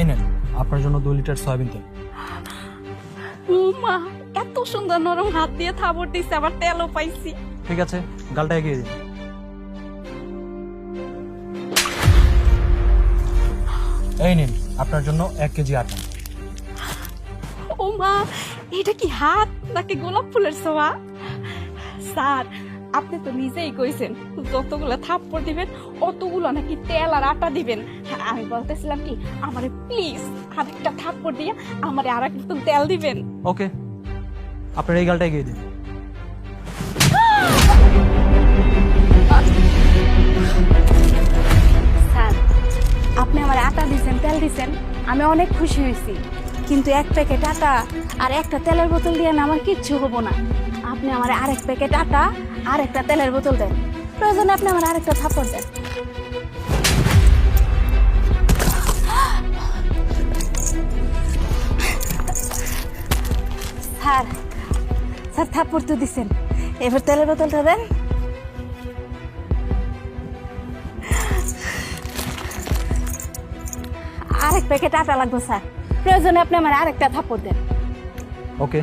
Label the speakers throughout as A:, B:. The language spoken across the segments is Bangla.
A: এই নেন আপনার জন্য দু লিটার সয়াবিন তেল।
B: ও মা এত সুন্দর নরম হাত দিয়ে থাবর দিছে আবার তেলও পাইছি।
A: ঠিক আছে গালটা এগিয়ে দিন। এই নিন আপনার জন্য এক কেজি আটা।
B: ও মা এটা কি হাত নাকি গোলাপ ফুলের সোয়া স্যার আপনি তো নিজেই কইছেন যতগুলো থাপ্পড় দিবেন অতগুলো নাকি তেল আর আটা দিবেন। আমি বলতেছিলাম কি আমারে প্লিজ আরেকটা থাপ্পড় দিয়ে আমারে আর একটু তেল দিবেন।
A: ওকে আপনার এই গালটা এগিয়ে দিন।
B: স্যার আপনি আমার আটা দিছেন তেল দিছেন আমি অনেক খুশি হয়েছি। কিন্তু এক প্যাকেট আটা আর একটা তেলের বোতল দিয়ে না আমার কিচ্ছু হব না। আপনি আমার আরেক প্যাকেট আটা আর একটা তেলের বোতল দেন। প্রয়োজনে আপনি আমার আরেকটা থাপ্পড় দেন। স্যার স্যার থাপ্পড় তো দিছেন। এবার তেলের বোতলটা দেন। আরেক প্যাকেট আটা লাগবে, স্যার। প্রয়োজনে আপনি আমার আরেকটা থাপ্পড় দেন।
A: ওকে।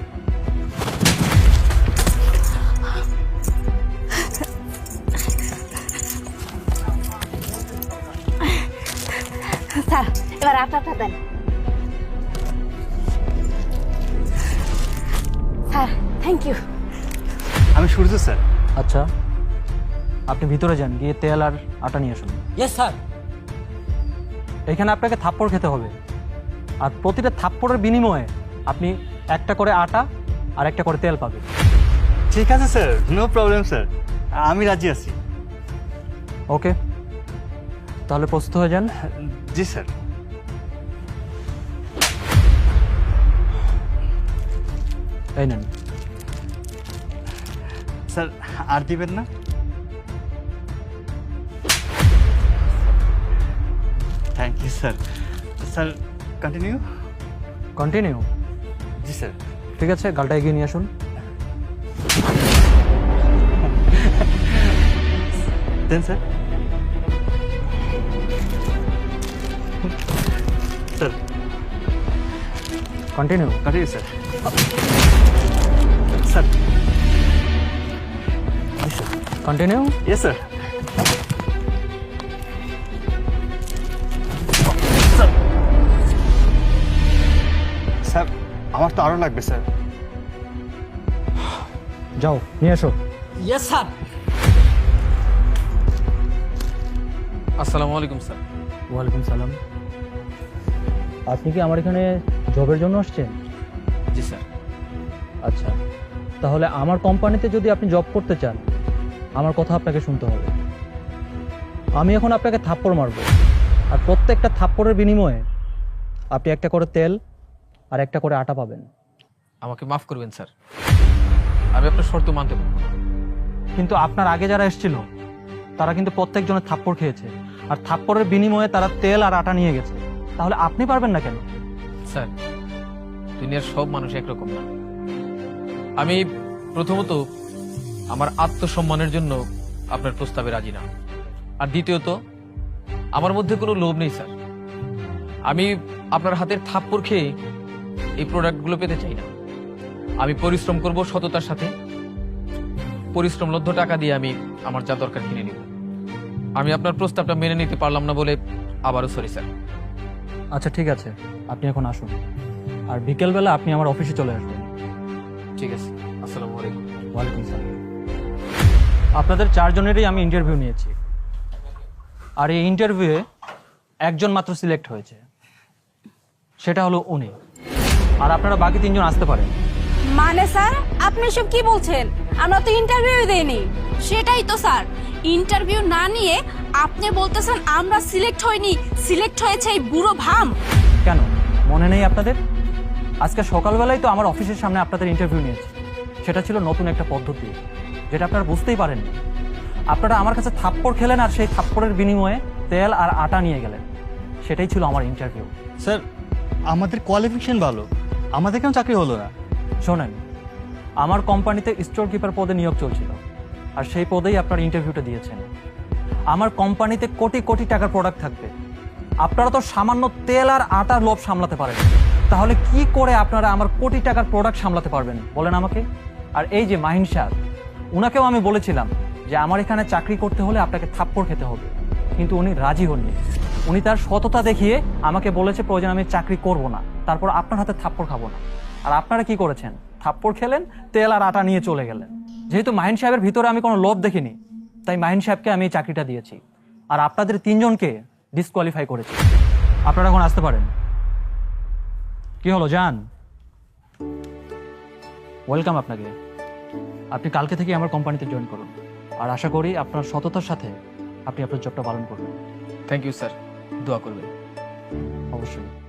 B: স্যার এবার আটাটা দেন। স্যার থ্যাংক ইউ
C: আমি সূর্য স্যার।
A: আচ্ছা আপনি ভিতরে যান গিয়ে তেল আর আটা নিয়ে আসুন।
D: Yes sir.
A: এখানে আপনাকে থাপ্পড় খেতে হবে। আর প্রতিটা থাপ্পড়ের বিনিময়ে আপনি একটা করে আটা আর একটা করে তেল পাবেন।
C: ঠিক আছে স্যার। No problem sir. আমি রাজি আছি।
A: ওকে তাহলে প্রস্তুত হয়ে যান?
C: জি স্যার।
A: এই নেন।
C: স্যার আর দিবেন না? Thank you sir. Sir continue
A: continue
C: G sir.
A: ঠিক আছে গালটা এগিয়ে নিয়ে আসুন।
C: দেন sir. Sir
A: continue
C: continue sir sir
A: continue
C: yes sir sir আমার তো আরও লাগবে স্যার
A: যাও নিয়ে এসো।
D: ইয়েস স্যার আসসালামু আলাইকুম স্যার
A: ওয়ালাইকুম সালাম। আপনি কি আমার এখানে জবের জন্য আসছেন?
D: জি স্যার।
A: আচ্ছা তাহলে আমার কোম্পানিতে যদি আপনি জব করতে চান আমার কথা আপনাকে শুনতে হবে। আমি এখন আপনাকে থাপ্পড় মারবো। আর প্রত্যেকটা থাপ্পড়ের বিনিময়ে আপনি একটা করে তেল আর একটা করে আটা পাবেন।
D: আমাকে মাফ করবেন স্যার। আমি আপনার শর্ত মানতে পারব।
A: কিন্তু আপনার আগে যারা এসেছিল তারা কিন্তু প্রত্যেকজনের থাপ্পড় খেয়েছে। আর থাপ্পড়ের বিনিময়ে তারা তেল আর আটা নিয়ে গেছে। তাহলে আপনি পারবেন না কেন?
D: স্যার, দুনিয়ার সব মানুষ একরকম। না আমি প্রথমত আমার আত্মসম্মানের জন্য আপনার প্রস্তাবে রাজি না। আর দ্বিতীয়ত, আমার মধ্যে কোনো লোভ নেই, স্যার। আমি আপনার হাতের থাপ্পড় খেয়ে এই প্রোডাক্টগুলো পেতে চাই না। আমি পরিশ্রম করব সততার সাথে। পরিশ্রম লব্ধ টাকা দিয়ে আমি আমার যা দরকার কিনে নিব। আমি আপনার প্রস্তাবটা মেনে নিতে পারলাম না বলে আবারও সরি স্যার।
A: আচ্ছা ঠিক আছে। আপনি এখন আসুন। আর বিকেলবেলা আপনি আমার অফিসে চলে আসবেন
D: ঠিক আছে। আসসালামু আলাইকুম।
A: ওয়ালাইকুম সালাম। আপনাদের চারজনেরই আমি ইন্টারভিউ নিয়েছি। আর এই ইন্টারভিউয়ে একজন মাত্র সিলেক্ট হয়েছে। সেটা হলো উনি। আর আপনারা বাকি তিনজন আসতে পারেন।
B: মানে স্যার আপনি সব কি বলছেন? আমরা তো ইন্টারভিউ দেইনি। সেটাই তো স্যার। ইন্টারভিউ না নিয়ে আপনি বলতেছেন আমরা সিলেক্ট হইনি সিলেক্ট হয়েছে এই বুড়ো ভাম।
A: কেন? মনে নেই আপনাদের? আজকে সকালবেলায় তো আমার অফিসের সামনে আপনাদের ইন্টারভিউ নিয়েছি। সেটা ছিল নতুন একটা পদ্ধতি যেটা আপনারা বুঝতেই পারেননি। আপনারা আমার কাছে থাপ্পড় খেলেন আর সেই থাপ্পড়ের বিনিময়ে তেল আর আটা নিয়ে গেলেন। সেটাই ছিল আমার ইন্টারভিউ
C: স্যার আমাদের কোয়ালিফিকেশন ভালো। আমাদের কেন চাকরি হলো না?
A: শোনেন আমার কোম্পানিতে স্টোর কিপার পদে নিয়োগ চলছিল। আর সেই পদেই আপনার ইন্টারভিউটা দিয়েছেন। আমার কোম্পানিতে কোটি কোটি টাকার প্রোডাক্ট থাকবে। আপনারা তো সামান্য তেল আর আটার লোভ সামলাতে পারেন। তাহলে কি করে আপনারা আমার কোটি টাকার প্রোডাক্ট সামলাতে পারবেন? বলেন আমাকে। আর এই যে মাহিন সাহেব উনাকেও আমি বলেছিলাম যে আমার এখানে চাকরি করতে হলে আপনাকে থাপ্পড় খেতে হবে। কিন্তু উনি রাজি হননি। উনি তার সততা দেখিয়ে আমাকে বলেছে, প্রয়োজন আমি চাকরি করব না। তারপর আপনার হাতে থাপ্পড় খাব না। আর আপনারা কি করেছেন? থাপ্পড় খেলেন তেল আর আটা নিয়ে চলে গেলেন। যেহেতু মাহিন সাহেবের ভিতরে আমি কোনো লোভ দেখিনি তাই মাহিন সাহেবকে আমি এই চাকরিটা দিয়েছি। আর আপনাদের তিনজনকে ডিসকোয়ালিফাই করেছি। আপনারা এখন আসতে পারেন। কি হলো যান ওয়েলকাম আপনাকে। আপনি কালকে থেকে আমার কোম্পানিতে জয়েন করুন। আর আশা করি আপনার সততার সাথে আপনি আপনার জবটা পালন করবেন।
D: থ্যাংক ইউ স্যার দোয়া করবেন।
A: অবশ্যই।